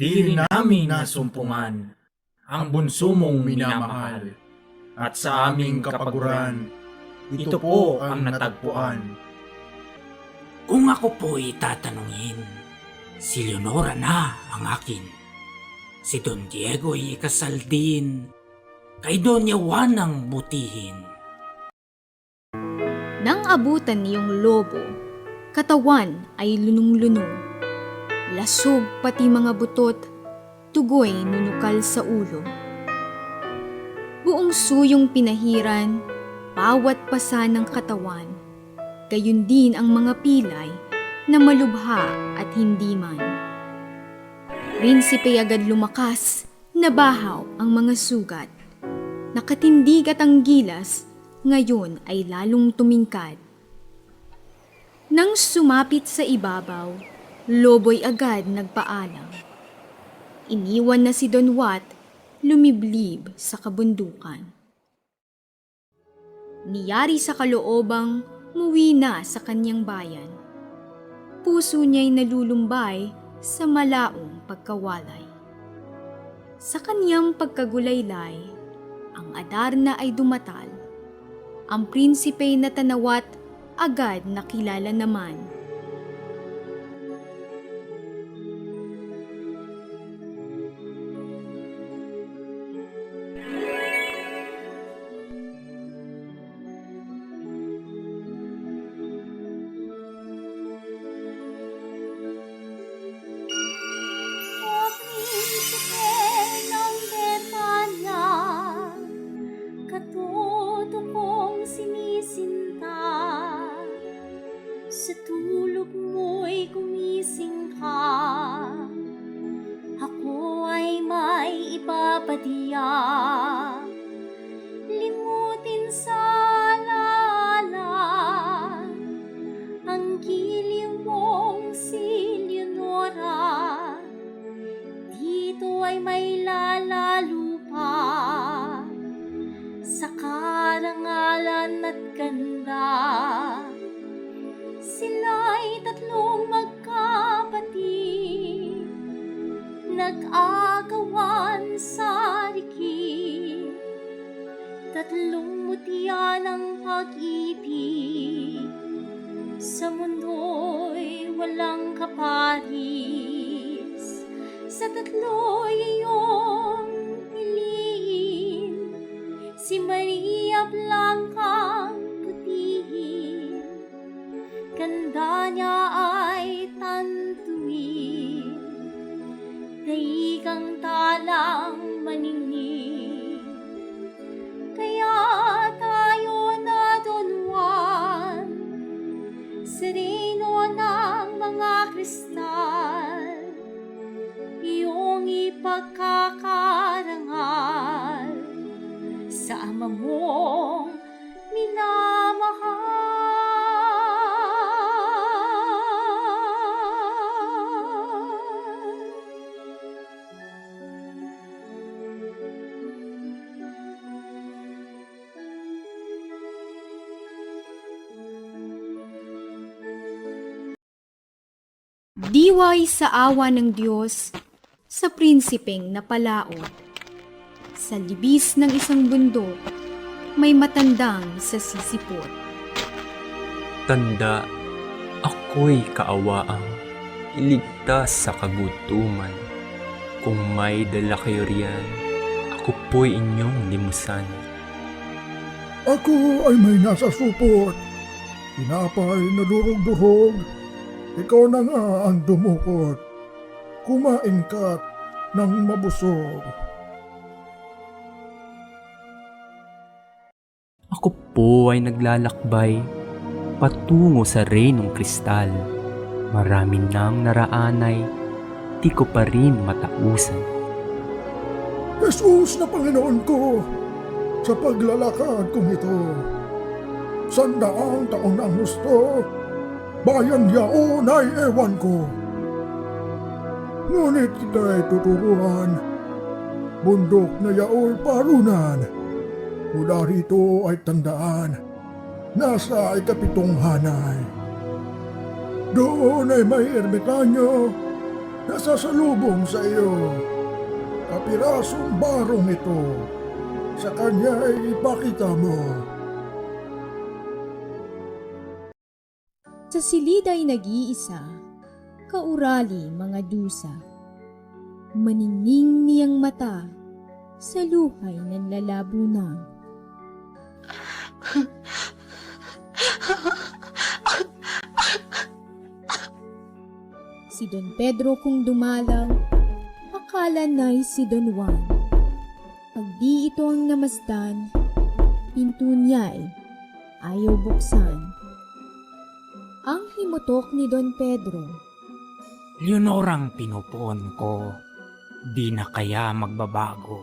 Di rin namin nasumpungan ang bunso mong minamahal. At sa aming kapaguran, ito po ang natagpuan. Kung ako po'y tatanungin, si Leonora na ang akin. Si Don Diego'y ikasal din, kay Doña Juan ang butihin. Nang abutan niyong lobo, katawan ay lunong-lunong. Lasog pati mga butot, tugoy nunukal sa ulo. Buong suyong pinahiran, bawat pasa ng katawan. Gayun din ang mga pilay na malubha at hindi man. Prinsipe agad lumakas, nabahaw ang mga sugat. Nakatindig at ang gilas, ngayon ay lalong tumingkad. Nang sumapit sa ibabaw, loboy agad nagpaalam. Iniwan na si Don Wat, lumiblib sa kabundukan. Niyari sa kaloobang muwi na sa kanyang bayan. Puso niya'y nalulumbay sa malaong pagkawalay. Sa kanyang pagkagulaylay, ang Adarna ay dumatal. Ang prinsipe na tanawat agad nakilala naman. 的呀。Tatlong mutya ng pag-ibig, sa mundo'y walang kaparis. Sa tatlo'y iyong piliin, si Maria Blanca putihin. Ganda niya ay tantuin, daikang talang maningning. Sa ama mong minamahal. Diway sa awa ng Diyos sa prinsipeng napalaot. Sa libis ng isang bundok, may matandang sa sisipot. Tanda, ako'y kaawaang iligtas sa kagutuman. Kung may dala kayo riyan, ako po'y inyong limusan. Ako ay may nasa supot. Tinapay na durog-durog. Ikaw na nga ang dumukot. Kumain ka ng mabusog. Ako po ay naglalakbay patungo sa reynong kristal. Marami nang naraanay, di ko pa rin matausan. Jesus na Panginoon ko, sa paglalakad kong ito. Sandaang taon ang gusto, bayan yaon ay ewan ko. Ngunit kita'y tuturuan, bundok na yao'y parunan. Mula rito ay tandaan, nasa ikapitong hanay. Doon ay may ermitanyo nasasalubong sa iyo. Kapirasong barong ito, sa kanya ay ipakita mo. Sa silid ay nag-iisa, kaurali mga dusa. Maningning niyang mata, sa luhay ng lalabo na. Si Don Pedro kung dumalaw, akala na'y si Don Juan. Pag di ito ang namasdan, pinto niya'y ayaw buksan. Ang himutok ni Don Pedro, Leonorang pinupuon ko, di na kaya magbabago.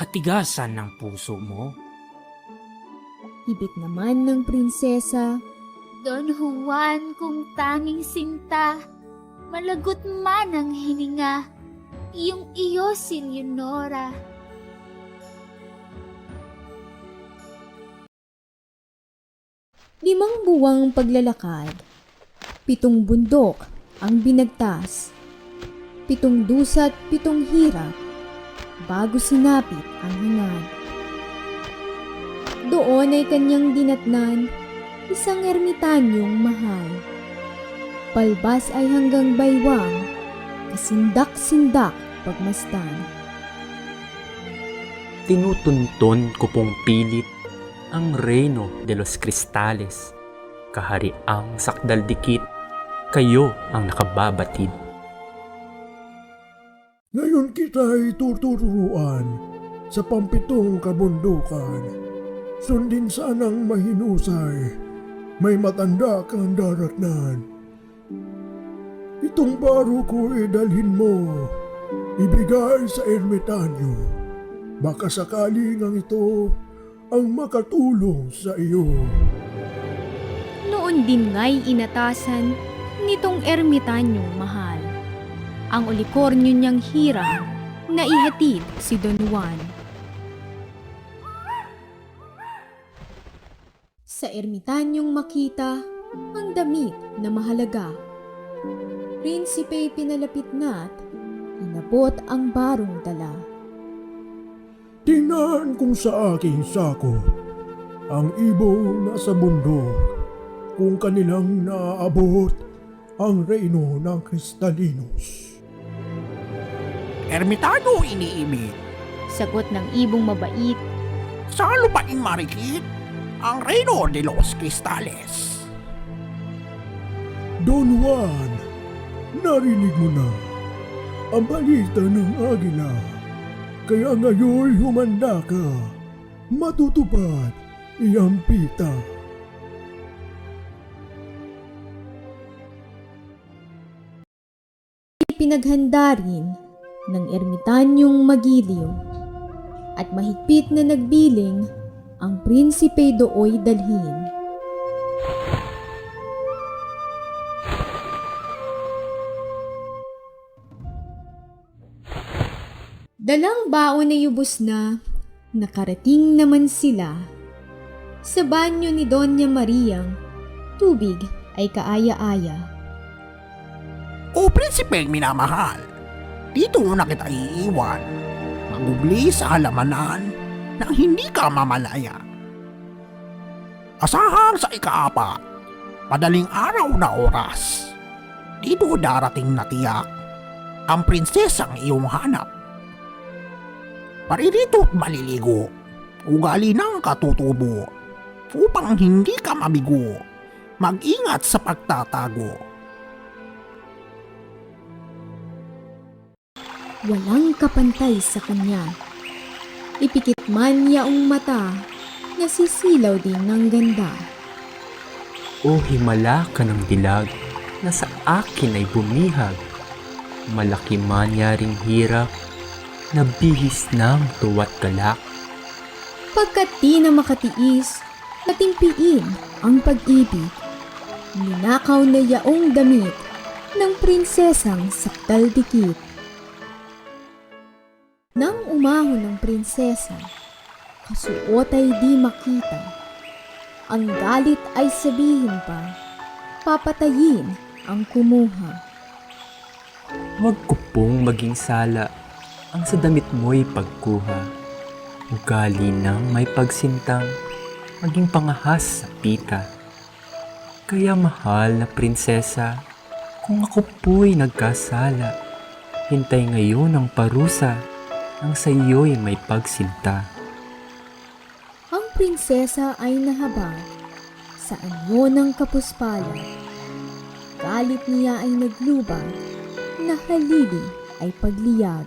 Katigasan ng puso mo. Hibik naman ng prinsesa, Don Juan kung tanging sinta, malagot man ang hininga, iyong iyo si Leonora. limang buwang paglalakad, pitong bundok ang binagtas, pitong dusa't pitong hirap, bago sinapit ang hangad. Doon ay kanyang dinatnan, isang ermitanyong mahal. Palbas ay hanggang baywang, kasindak-sindak pagmastan. Tinutunton ko pong pilit ang Reino de los Cristales. Kahariang sakdal dikit, kayo ang nakababatid. Ngayon kita'y tuturuan sa pampitong kabundukan. Sundin sanang mahinusay, may matanda kang daratnan. Itong baro ko dalhin mo, ibigay sa ermitanyo. Baka sakaling ang ito ang makatulong sa iyo. Noon din nga'y inatasan nitong ermitanyong mahal. Ang ulikornyo niyang hirang na ihatid si Don Juan. Sa ermitanyong makita ang damit na mahalaga. Prinsipe pinalapit na't inabot ang barong dala. Tingnan kung sa aking sako ang ibo nasa bundok kung kanilang naaabot ang reino ng Kristalinos. Ermitano iniimig. Sagot ng ibong mabait, Sa lupaing marikit, ang Reino de los Cristales. Don Juan, narinig mo na ang balita ng agila. Kaya ngayon humanda ka, matutupad iyang pita. Ipinaghanda rin ng ermitanyong magiliw at mahigpit na nagbiling ang prinsipe dooy dalhin. Dalang baon na yubos na, nakarating naman sila. Sa banyo ni Doña Mariang, tubig ay kaaya-aya. O prinsipeng minamahal, dito na kita iiwan. Magubli sa halamanan nang hindi ka mamalaya. Asahang sa ikaapat, madaling araw na oras. Dito darating na tiyak ang prinsesang iyong hanap. Paririto't maliligo, ugali ng katutubo, upang hindi ka mabigo. Mag-ingat sa pagtatago. Walang kapantay sa kanya. Ipikit man yaong mata, nasisilaw din ng ganda. O himala ka ng dilag na sa akin ay bumihag. Malaki man yaring hirap, nabihis ng tuwat galak. Pagkat di na makatiis, matimpiin ang pag-ibig. Ninakaw na yaong damit ng prinsesang saktal dikit. Nang umahon ng prinsesa, kasuot ay di makita. Ang galit ay sabihin pa, papatayin ang kumuha. Huwag ko pong maging sala ang sa damit mo'y pagkuha. Ugali ng may pagsintang maging pangahas sa pita. Kaya mahal na prinsesa, kung ako po'y nagkasala, hintay ngayon ang parusa nang sa iyo'y may pagsinta. Ang prinsesa ay nahabang sa anyo ng kapuspalan. Galit niya ay naglubang, na halili ay pagliyag.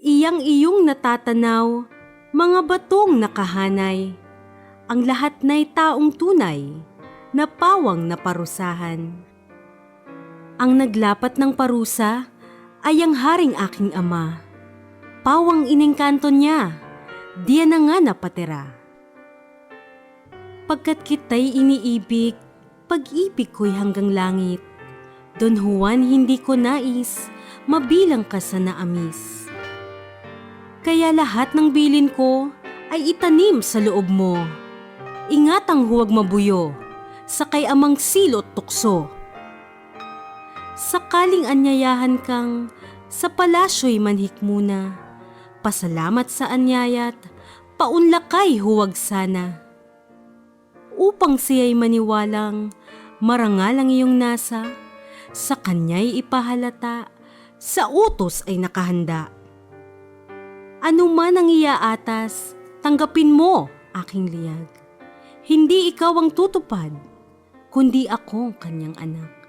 Iyang iyong natatanaw, mga batong nakahanay, ang lahat na'y taong tunay, na pawang naparusahan. Ang naglapat ng parusa ay ang haring aking ama. Pawang inengkanto niya, diyan na nga napatira. Pagkat kita'y iniibig, pag-ibig ko'y hanggang langit. Don Juan hindi ko nais, mabilang ka sa naamis. Kaya lahat ng bilin ko ay itanim sa loob mo. Ingatang huwag mabuyo, sakay amang silot tukso. Sakaling anyayahan kang sa palasyo'y manhik muna. Pasalamat sa anyayat, paunlakay huwag sana. Upang siya'y maniwalang marangal ang iyong nasa, sa kanya'y ipahalata, sa utos ay nakahanda. Ano man ang iaatas, tanggapin mo, aking liyag. Hindi ikaw ang tutupad, kundi ako kanyang anak.